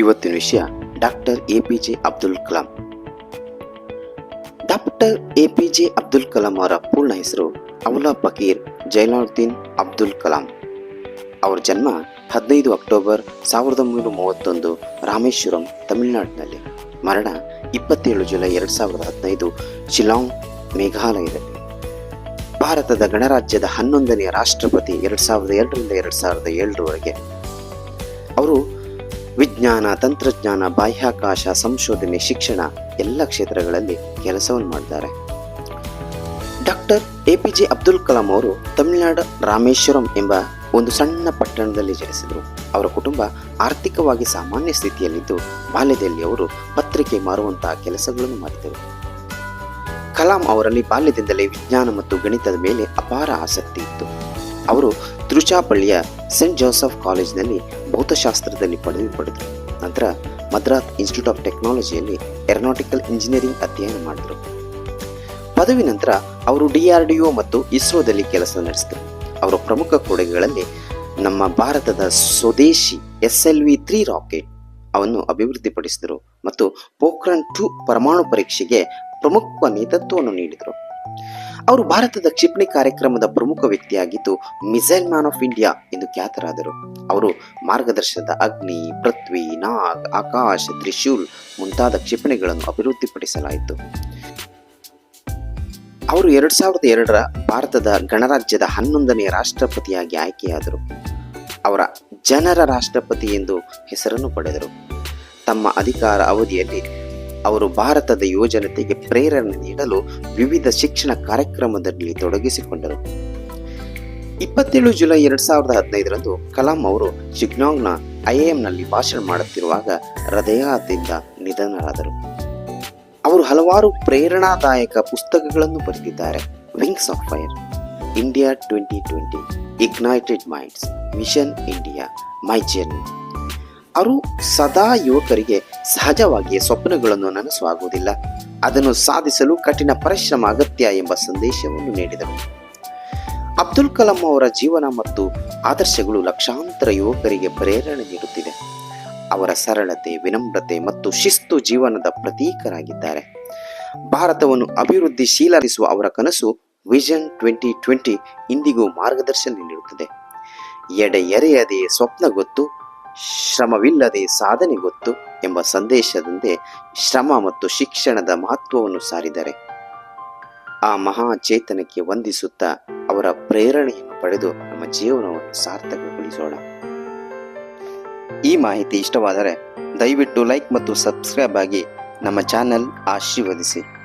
ಇವತ್ತಿನ ವಿಷಯ doctor A P J Abdul Kalam. Doctor A P J Abdul Kalam ಅವರ ಪೂರ್ಣ ಹೆಸರು ಅವಲಾ ಫಕೀರ್ ಜೈಲಾಲ್ದೀನ್ ಅಬ್ದುಲ್ ಕಲಾಂ. ಅವರ ಜನ್ಮ ಹದಿನೈದು ಅಕ್ಟೋಬರ್ ಸಾವಿರದ ಒಂಬೈನೂರ ಮೂವತ್ತೊಂದು ರಾಮೇಶ್ವರಂ, ತಮಿಳುನಾಡಿನಲ್ಲಿ. ಮರಣ ಇಪ್ಪತ್ತೇಳು ಜುಲೈ ಎರಡು ಸಾವಿರದ ಹದಿನೈದು ಶಿಲಾಂಗ್, ಮೇಘಾಲಯದಲ್ಲಿ. ಭಾರತದ ಗಣರಾಜ್ಯದ ಹನ್ನೊಂದನೆಯ ರಾಷ್ಟ್ರಪತಿ ಎರಡು ಸಾವಿರದ ಎರಡರಿಂದ ಎರಡು ಸಾವಿರದ ಏಳರವರೆಗೆ. ಅವರು ವಿಜ್ಞಾನ, ತಂತ್ರಜ್ಞಾನ, ಬಾಹ್ಯಾಕಾಶ, ಸಂಶೋಧನೆ, ಶಿಕ್ಷಣ ಎಲ್ಲ ಕ್ಷೇತ್ರಗಳಲ್ಲಿ ಕೆಲಸವನ್ನು ಮಾಡಿದ್ದಾರೆ doctor A P J Abdul Kalam ಅವರು ತಮಿಳುನಾಡು ರಾಮೇಶ್ವರಂ ಎಂಬ ಒಂದು ಸಣ್ಣ ಪಟ್ಟಣದಲ್ಲಿ ಜನಿಸಿದರು. ಅವರ ಕುಟುಂಬ ಆರ್ಥಿಕವಾಗಿ ಸಾಮಾನ್ಯ ಸ್ಥಿತಿಯಲ್ಲಿದ್ದು, ಬಾಲ್ಯದಲ್ಲಿ ಅವರು ಪತ್ರಿಕೆ ಮಾರುವಂತಹ ಕೆಲಸಗಳನ್ನು ಮಾಡಿದರು ಕಲಾಂ ಅವರಲ್ಲಿ ಬಾಲ್ಯದಿಂದಲೇ ವಿಜ್ಞಾನ ಮತ್ತು ಗಣಿತದ ಮೇಲೆ ಅಪಾರ ಆಸಕ್ತಿ ಇತ್ತು. ಅವರು ತಿರುಚಾಪಳ್ಳಿಯ ಸೆಂಟ್ ಜೋಸೆಫ್ ಕಾಲೇಜಿನಲ್ಲಿ ಭೌತಶಾಸ್ತ್ರದಲ್ಲಿ ಪದವಿ ಪಡೆದರು ನಂತರ ಮದ್ರಾಸ್ ಇನ್ಸ್ಟಿಟ್ಯೂಟ್ ಆಫ್ ಟೆಕ್ನಾಲಜಿಯಲ್ಲಿ ಏರೋನಾಟಿಕಲ್ ಇಂಜಿನಿಯರಿಂಗ್ ಅಧ್ಯಯನ ಮಾಡಿದರು. ಪದವಿ ನಂತರ ಅವರು ಡಿಆರ್ಡಿಒ ಮತ್ತು ಇಸ್ರೋದಲ್ಲಿ ಕೆಲಸ ನಡೆಸಿದರು. ಅವರ ಪ್ರಮುಖ ಕೊಡುಗೆಗಳಲ್ಲಿ ನಮ್ಮ ಭಾರತದ ಸ್ವದೇಶಿ S L V three rocket ಅವನ್ನು ಅಭಿವೃದ್ಧಿಪಡಿಸಿದರು ಮತ್ತು ಪೋಖ್ರಾನ್ ಟು ಪರಮಾಣು ಪರೀಕ್ಷೆಗೆ ಪ್ರಮುಖ ನೇತೃತ್ವವನ್ನು ನೀಡಿದರು. ಅವರು ಭಾರತದ ಕ್ಷಿಪಣಿ ಕಾರ್ಯಕ್ರಮದ ಪ್ರಮುಖ ವ್ಯಕ್ತಿಯಾಗಿದ್ದು, ಮಿಸೈಲ್ ಮ್ಯಾನ್ ಆಫ್ ಇಂಡಿಯಾ ಎಂದು ಖ್ಯಾತರಾದರು. ಅವರು ಮಾರ್ಗದರ್ಶನದ ಅಗ್ನಿ, ಪೃಥ್ವಿ, ನಾಗ್, ಆಕಾಶ್, ತ್ರಿಶೂಲ್ ಮುಂತಾದ ಕ್ಷಿಪಣಿಗಳನ್ನು ಅಭಿವೃದ್ಧಿಪಡಿಸಲಾಯಿತು. ಅವರು ಎರಡು ಸಾವಿರದ ಎರಡರ ಭಾರತದ ಗಣರಾಜ್ಯದ ಹನ್ನೊಂದನೆಯ ರಾಷ್ಟ್ರಪತಿಯಾಗಿ ಆಯ್ಕೆಯಾದರು. ಅವರ ಜನರ ರಾಷ್ಟ್ರಪತಿ ಎಂದು ಹೆಸರನ್ನು ಪಡೆದರು. ತಮ್ಮ ಅಧಿಕಾರ ಅವಧಿಯಲ್ಲಿ ಅವರು ಭಾರತದ ಯುವಜನತೆಗೆ ಪ್ರೇರಣೆ ನೀಡಲು ವಿವಿಧ ಶಿಕ್ಷಣ ಕಾರ್ಯಕ್ರಮದಲ್ಲಿ ತೊಡಗಿಸಿಕೊಂಡರು. ಇಪ್ಪತ್ತೇಳು ಜುಲೈ ಎರಡು ಸಾವಿರದ ಹದಿನೈದರಂದು ಕಲಾಂ ಅವರು ಶಿಗ್ನಾಂಗ್ನ ಐಎಂನಲ್ಲಿ ಭಾಷಣ ಮಾಡುತ್ತಿರುವಾಗ ಹೃದಯದಿಂದ ನಿಧನರಾದರು. ಅವರು ಹಲವಾರು ಪ್ರೇರಣಾದಾಯಕ ಪುಸ್ತಕಗಳನ್ನು ಬರೆದಿದ್ದಾರೆ. Wings of Fire India twenty twenty Ignited Minds Mission India My Journey ಅವರು ಸದಾ ಯುವಕರಿಗೆ ಸಹಜವಾಗಿಯೇ ಸ್ವಪ್ನಗಳನ್ನು ನನಸಾಗುವುದಿಲ್ಲ. ಅದನ್ನು ಸಾಧಿಸಲು ಕಠಿಣ ಪರಿಶ್ರಮ ಅಗತ್ಯ ಎಂಬ ಸಂದೇಶವನ್ನು ನೀಡಿದರು. ಅಬ್ದುಲ್ ಕಲಾಂ ಅವರ ಜೀವನ ಮತ್ತು ಆದರ್ಶಗಳು ಲಕ್ಷಾಂತರ ಯುವಕರಿಗೆ ಪ್ರೇರಣೆ ನೀಡುತ್ತಿದೆ ಅವರ ಸರಳತೆ, ವಿನಮ್ರತೆ ಮತ್ತು ಶಿಸ್ತು ಜೀವನದ ಪ್ರತೀಕರಾಗಿದ್ದಾರೆ. ಭಾರತವನ್ನು ಅಭಿವೃದ್ಧಿಶೀಲರಿಸುವ ಅವರ ಕನಸು ವಿಷನ್ ಟ್ವೆಂಟಿ ಟ್ವೆಂಟಿ ಇಂದಿಗೂ ಮಾರ್ಗದರ್ಶನ ನೀಡುತ್ತದೆ. ಎಡೆ ಎರೆಯದೆಯೇ ಸ್ವಪ್ನ ಗೊತ್ತು ಶ್ರಮವಿಲ್ಲದೆ ಸಾಧನೆ ಗೊತ್ತು ಎಂಬ ಸಂದೇಶದಂತೆ ಶ್ರಮ ಮತ್ತು ಶಿಕ್ಷಣದ ಮಹತ್ವವನ್ನು ಸಾರಿದರೆ ಆ ಮಹಾ ಚೇತನಕ್ಕೆ ವಂದಿಸುತ್ತಾ ಅವರ ಪ್ರೇರಣೆಯನ್ನು ಪಡೆದು ನಮ್ಮ ಜೀವನವನ್ನು ಸಾರ್ಥಕಗೊಳಿಸೋಣ. ಈ ಮಾಹಿತಿ ಇಷ್ಟವಾದರೆ ದಯವಿಟ್ಟು ಲೈಕ್ ಮತ್ತು ಸಬ್ಸ್ಕ್ರೈಬ್ ಆಗಿ ನಮ್ಮ ಚಾನೆಲ್ ಆಶೀರ್ವದಿಸಿ.